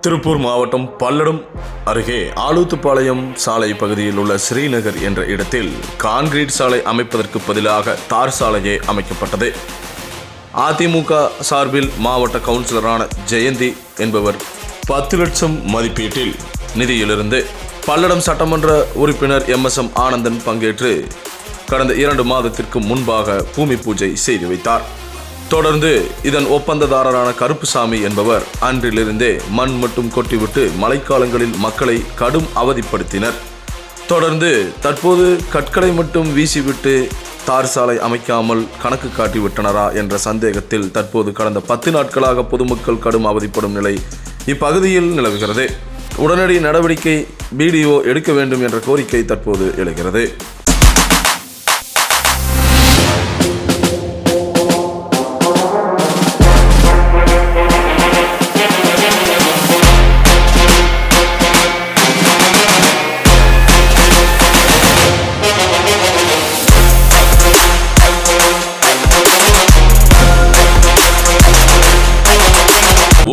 திருப்பூர் மாவட்டம் பல்லடம் அருகே ஆலூத்துப்பாளையம் சாலை பகுதியில் உள்ள ஸ்ரீநகர் என்ற இடத்தில் கான்கிரீட் சாலை அமைப்பதற்கு பதிலாக தார் சாலையே அமைக்கப்பட்டது. அதிமுக சார்பில் மாவட்ட கவுன்சிலரான ஜெயந்தி என்பவர் பத்து லட்சம் மதிப்பீட்டில் நிதியிலிருந்து பல்லடம் சட்டமன்ற உறுப்பினர் எம் எஸ் எம் ஆனந்தன் பங்கேற்று கடந்த இரண்டு மாதத்திற்கு முன்பாக பூமி பூஜை செய்து வைத்தார். தொடர்ந்து இதன் ஒப்பந்ததாரரான கருப்புசாமி என்பவர் அன்றிலிருந்தே மண் மட்டும் கொட்டிவிட்டு மழைக்காலங்களில் மக்களை கடும் அவதிப்படுத்தினர். தொடர்ந்து தற்போது கற்களை மட்டும் வீசிவிட்டு தார் சாலை அமைக்காமல் கணக்கு காட்டிவிட்டனரா என்ற சந்தேகத்தில் தற்போது கடந்த பத்து நாட்களாக பொதுமக்கள் கடும் அவதிப்படும் நிலை இப்பகுதியில் நிலவுகிறது. உடனடி நடவடிக்கை பிடிஓ எடுக்க வேண்டும் என்ற கோரிக்கை தற்போது எழுகிறது.